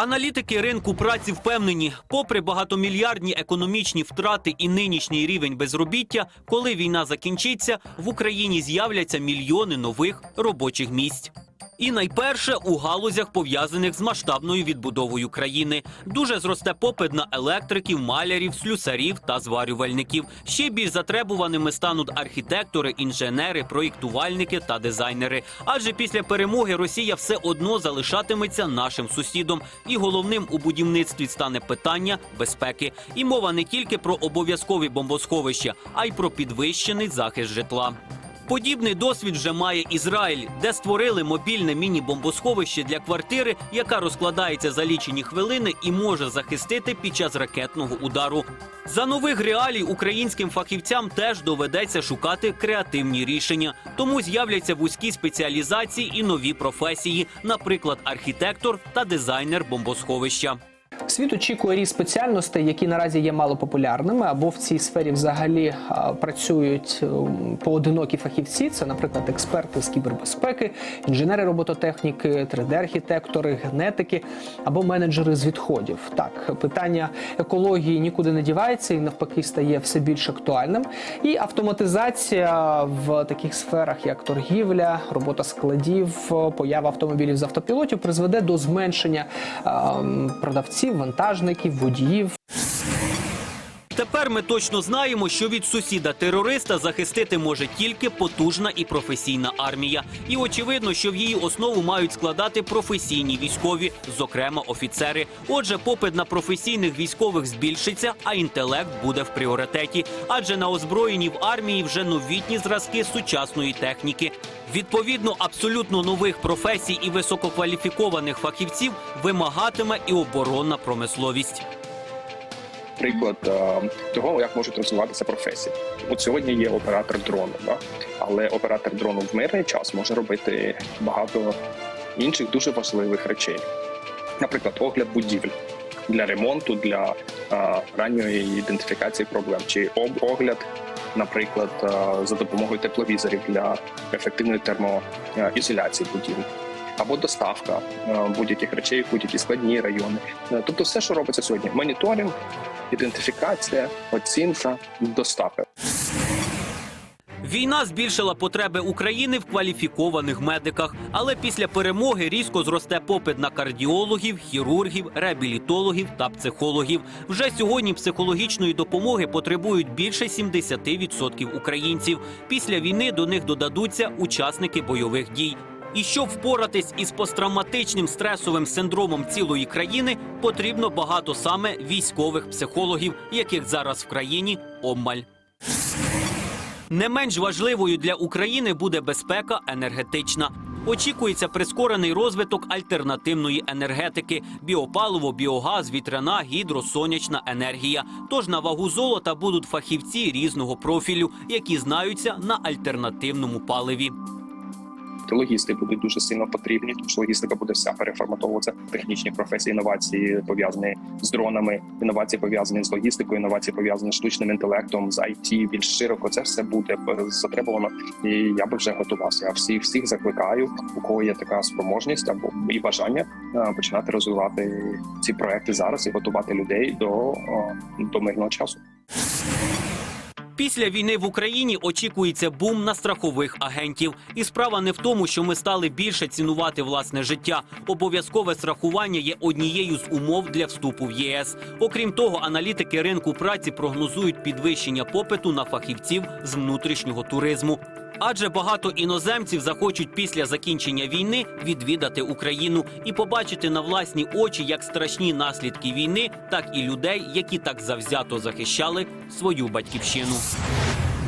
Аналітики ринку праці впевнені, попри багатомільярдні економічні втрати і нинішній рівень безробіття, коли війна закінчиться, в Україні з'являться мільйони нових робочих місць. І найперше у галузях, пов'язаних з масштабною відбудовою країни. Дуже зросте попит на електриків, малярів, слюсарів та зварювальників. Ще більш затребуваними стануть архітектори, інженери, проєктувальники та дизайнери. Адже після перемоги Росія все одно залишатиметься нашим сусідом. І головним у будівництві стане питання безпеки. І мова не тільки про обов'язкові бомбосховища, а й про підвищений захист житла. Подібний досвід вже має Ізраїль, де створили мобільне міні-бомбосховище для квартири, яка розкладається за лічені хвилини і може захистити під час ракетного удару. За нових реалій українським фахівцям теж доведеться шукати креативні рішення. Тому з'являться вузькі спеціалізації і нові професії, наприклад, архітектор та дизайнер бомбосховища. Світ очікує ріст спеціальностей, які наразі є малопопулярними, або в цій сфері взагалі працюють ем, поодинокі фахівці. Це, наприклад, експерти з кібербезпеки, інженери робототехніки, 3D-архітектори, генетики або менеджери з відходів. Так, питання екології нікуди не дівається і навпаки стає все більш актуальним. І автоматизація в таких сферах, як торгівля, робота складів, поява автомобілів з автопілотів призведе до зменшення ем, продавців, вантажників, водіїв. Тепер ми точно знаємо, що від сусіда терориста захистити може тільки потужна і професійна армія. І очевидно, що в її основу мають складати професійні військові, зокрема офіцери. Отже, попит на професійних військових збільшиться, а інтелект буде в пріоритеті. Адже на озброєнні в армії вже новітні зразки сучасної техніки. Відповідно, абсолютно нових професій і висококваліфікованих фахівців вимагатиме і оборонна промисловість. Приклад е, того, як можуть розвиватися професії. От сьогодні є оператор дрону, да? але оператор дрону в мирний час може робити багато інших дуже важливих речей. Наприклад, огляд будівель для ремонту, для е, ранньої ідентифікації проблем, чи об- огляд, наприклад, е, за допомогою тепловізорів для ефективної термоізоляції будівель. Або доставка е, будь-яких речей, будь-які складні райони. Е, Тобто, все, що робиться сьогодні: моніторинг, ідентифікація, оцінка, доставка. Війна збільшила потреби України в кваліфікованих медиках, але після перемоги різко зросте попит на кардіологів, хірургів, реабілітологів та психологів. Вже сьогодні психологічної допомоги потребують більше 70% українців. Після війни до них додадуться учасники бойових дій. І щоб впоратись із посттравматичним стресовим синдромом цілої країни, потрібно багато саме військових психологів, яких зараз в країні обмаль. Не менш важливою для України буде безпека енергетична. Очікується прискорений розвиток альтернативної енергетики: біопаливо, біогаз, вітряна, гідро, сонячна енергія. Тож на вагу золота будуть фахівці різного профілю, які знаються на альтернативному паливі. Логісти будуть дуже сильно потрібні, тому що логістика буде вся переформатовуватися. Технічні професії, інновації пов'язані з дронами, інновації пов'язані з логістикою, інновації пов'язані з штучним інтелектом, з IT, більш широко. Це все буде затребувано. І я би вже готувався. Я всіх всіх закликаю, у кого є така спроможність або і бажання е, починати розвивати ці проекти зараз і готувати людей до, е, до мирного часу. Після війни в Україні очікується бум на страхових агентів. І справа не в тому, що ми стали більше цінувати власне життя. Обов'язкове страхування є однією з умов для вступу в ЄС. Окрім того, аналітики ринку праці прогнозують підвищення попиту на фахівців з внутрішнього туризму. Адже багато іноземців захочуть після закінчення війни відвідати Україну і побачити на власні очі як страшні наслідки війни, так і людей, які так завзято захищали свою батьківщину.